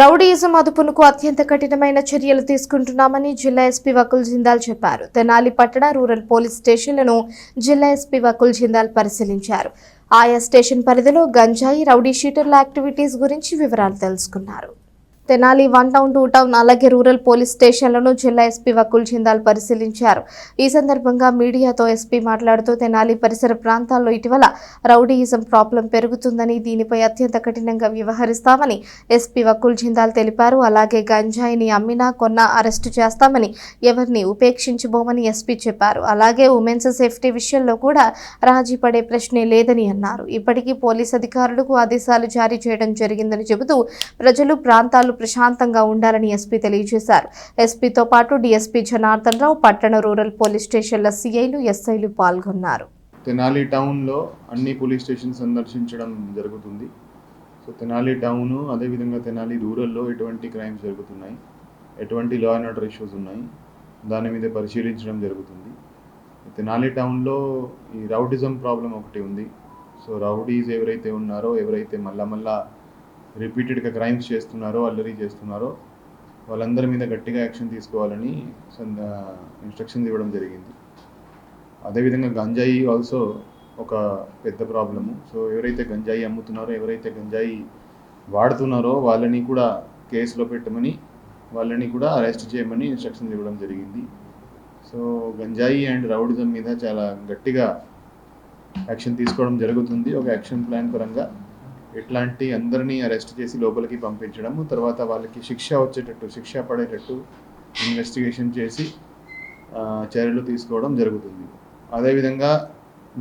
Rowdyism అదుపునకు అత్యంత కఠినమైన చర్యలు తీసుకుంటున్నామని జిల్లా ఎస్పీ వకుల్ జిందాల్ చెప్పారు. తెనాలి పట్టణ రూరల్ పోలీస్ స్టేషన్లను జిల్లా ఎస్పీ వకుల్ జిందాల్ పరిశీలించారు. ఆయా స్టేషన్ పరిధిలో గంజాయి రౌడీ షీటర్ల యాక్టివిటీస్ గురించి వివరాలు తెలుసుకున్నారు. Tenali one town two town అలాగే రూరల్ పోలీస్ స్టేషన్లను జిల్లా ఎస్పీ వకుల్ జిందాల్ పరిశీలించారు. ఈ సందర్భంగా మీడియాతో ఎస్పీ మాట్లాడుతూ తెనాలి పరిసర ప్రాంతాల్లో ఇటీవల రౌడీయిజం ప్రాబ్లం పెరుగుతుందని దీనిపై అత్యంత కఠినంగా వ్యవహరిస్తామని ఎస్పీ వకుల్ జిందాల్ తెలిపారు. అలాగే గంజాయిని అమ్మినా కొన్నా అరెస్టు చేస్తామని ఎవరిని ఉపేక్షించబోమని ఎస్పీ చెప్పారు. అలాగే ఉమెన్స్ సేఫ్టీ విషయంలో కూడా రాజీ పడే ప్రశ్నే లేదని అన్నారు. ఇప్పటికీ పోలీస్ అధికారులకు ఆదేశాలు జారీ చేయడం జరిగిందని చెబుతూ ప్రజలు ప్రాంతాలు ప్రశాంతంగా ఉండాలని ఎస్పీ తెలియజేశారు. ఎస్పీతో పాటు డీఎస్పీ జనార్దన్ రావు పట్టణ రూరల్ పోలీస్ స్టేషన్ల సీఐలు ఎస్ఐలు పాల్గొన్నారు. తెనాలి టౌన్లో అన్ని పోలీస్ స్టేషన్ సందర్శించడం జరుగుతుంది. సో తెనాలి టౌన్ అదేవిధంగా తెనాలి రూరల్లో ఎటువంటి క్రైమ్స్ జరుగుతున్నాయి. ఎటువంటి లా అండ్ ఆర్డర్ ఇష్యూస్ ఉన్నాయి. దాని మీద పరిశీలించడం జరుగుతుంది. తెనాలి టౌన్లో ఈ రౌడిజం ప్రాబ్లం ఒకటి ఉంది. సో రౌడీస్ ఎవరైతే ఉన్నారో ఎవరైతే మళ్ళా మళ్ళా రిపీటెడ్గా క్రైమ్స్ చేస్తున్నారో అల్లరి చేస్తున్నారో వాళ్ళందరి మీద గట్టిగా యాక్షన్ తీసుకోవాలని ఇన్స్ట్రక్షన్స్ ఇవ్వడం జరిగింది. అదేవిధంగా గంజాయి ఆల్సో ఒక పెద్ద ప్రాబ్లము. సో ఎవరైతే గంజాయి అమ్ముతున్నారో ఎవరైతే గంజాయి వాడుతున్నారో వాళ్ళని కూడా కేసులో పెట్టమని వాళ్ళని కూడా అరెస్ట్ చేయమని ఇన్స్ట్రక్షన్స్ ఇవ్వడం జరిగింది. సో గంజాయి అండ్ రౌడిజం మీద చాలా గట్టిగా యాక్షన్ తీసుకోవడం జరుగుతుంది. ఒక యాక్షన్ ప్లాన్ పరంగా ఇట్లాంటి అందరినీ అరెస్ట్ చేసి లోపలికి పంపించడము తర్వాత వాళ్ళకి శిక్ష వచ్చేటట్టు శిక్ష పడేటట్టు ఇన్వెస్టిగేషన్ చేసి చర్యలు తీసుకోవడం జరుగుతుంది. అదేవిధంగా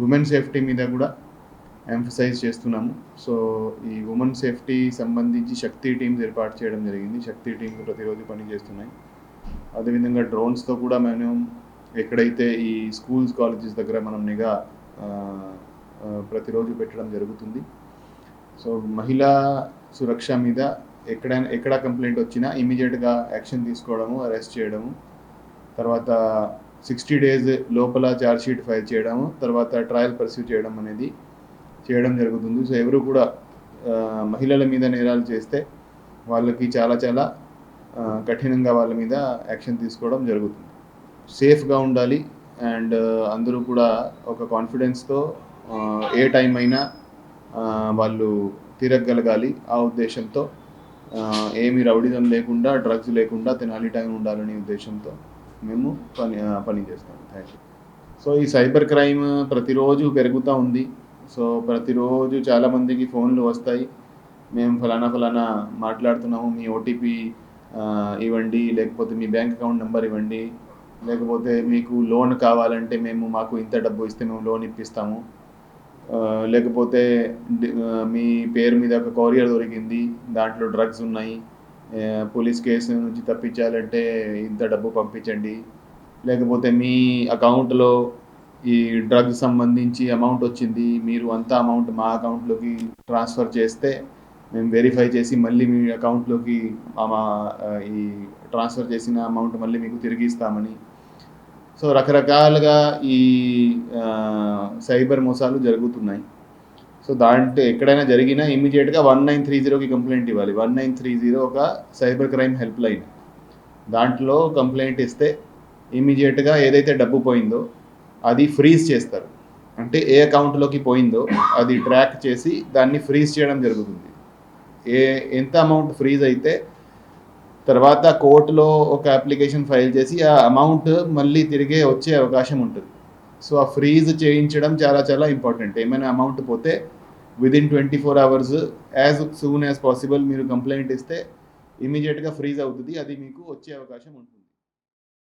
ఉమెన్ సేఫ్టీ మీద కూడా ఎంఫసైజ్ చేస్తున్నాము. సో ఈ ఉమెన్ సేఫ్టీ సంబంధించి శక్తి టీమ్స్ ఏర్పాటు చేయడం జరిగింది. శక్తి టీమ్స్ ప్రతిరోజు పని చేస్తున్నాయి అదేవిధంగా డ్రోన్స్తో కూడా మేము ఎక్కడైతే ఈ స్కూల్స్ కాలేజెస్ దగ్గర మనం నిఘా ప్రతిరోజు పెట్టడం జరుగుతుంది. సో మహిళా సురక్ష మీద ఎక్కడైనా ఎక్కడ కంప్లైంట్ వచ్చినా ఇమీడియట్గా యాక్షన్ తీసుకోవడము అరెస్ట్ చేయడము తర్వాత సిక్స్టీ డేస్ లోపల ఛార్జ్ షీట్ ఫైల్ చేయడము తర్వాత ట్రయల్ పర్స్యూ చేయడం అనేది చేయడం జరుగుతుంది. సో ఎవరు కూడా మహిళల మీద నేరాలు చేస్తే వాళ్ళకి చాలా చాలా కఠినంగా వాళ్ళ మీద యాక్షన్ తీసుకోవడం జరుగుతుంది. సేఫ్గా ఉండాలి అండ్ అందరూ కూడా ఒక కాన్ఫిడెన్స్తో ఏ టైం అయినా వాళ్ళు తిరగగలగాలి ఆ ఉద్దేశంతో ఏమి రౌడిజం లేకుండా డ్రగ్స్ లేకుండా తెనాలి టైం ఉండాలనే ఉద్దేశంతో మేము పని పని చేస్తాం. థ్యాంక్ యూ సో ఈ సైబర్ క్రైమ్ ప్రతిరోజు పెరుగుతూ ఉంది. సో ప్రతిరోజు చాలామందికి ఫోన్లు వస్తాయి. మేము ఫలానా ఫలానా మాట్లాడుతున్నాము మీ ఓటీపీ ఇవ్వండి లేకపోతే మీ బ్యాంక్ అకౌంట్ నెంబర్ ఇవ్వండి లేకపోతే మీకు లోన్ కావాలంటే మేము మాకు ఇంత డబ్బు ఇస్తే మేము లోన్ ఇప్పిస్తాము. లేకపోతే మీ పేరు మీద ఒక కొరియర్ దొరికింది దాంట్లో డ్రగ్స్ ఉన్నాయి పోలీస్ కేసు నుంచి తప్పించాలంటే ఇంత డబ్బు పంపించండి. లేకపోతే మీ అకౌంట్లో ఈ డ్రగ్స్ సంబంధించి అమౌంట్ వచ్చింది మీరు అంత అమౌంట్ మా అకౌంట్లోకి ట్రాన్స్ఫర్ చేస్తే మేము వెరిఫై చేసి మళ్ళీ మీ అకౌంట్లోకి మా ఈ ట్రాన్స్ఫర్ చేసిన అమౌంట్ మళ్ళీ మీకు తిరిగి ఇస్తామని సో రకరకాలుగా ఈ సైబర్ మోసాలు జరుగుతున్నాయి. సో దాంట్లో ఎక్కడైనా జరిగినా ఇమీడియట్గా వన్ నైన్ త్రీ జీరోకి కంప్లైంట్ ఇవ్వాలి. వన్ నైన్ త్రీ జీరో ఒక సైబర్ క్రైమ్ హెల్ప్ లైన్. దాంట్లో కంప్లైంట్ ఇస్తే ఇమీడియట్గా ఏదైతే డబ్బు పోయిందో అది ఫ్రీజ్ చేస్తారు. అంటే ఏ అకౌంట్లోకి పోయిందో అది ట్రాక్ చేసి దాన్ని ఫ్రీజ్ చేయడం జరుగుతుంది. ఏ ఎంత అమౌంట్ ఫ్రీజ్ అయితే తర్వాత కోర్టులో ఒక అప్లికేషన్ ఫైల్ చేసి ఆ అమౌంట్ మళ్ళీ తిరిగే వచ్చే అవకాశం ఉంటుంది. సో ఆ ఫ్రీజ్ చేయించడం చాలా చాలా ఇంపార్టెంట్ ఏమైనా అమౌంట్ పోతే within twenty four hours as soon as possible మీరు కంప్లైంట్ ఇస్తే ఇమీడియట్గా ఫ్రీజ్ అవుతుంది. అది మీకు వచ్చే అవకాశం ఉంటుంది.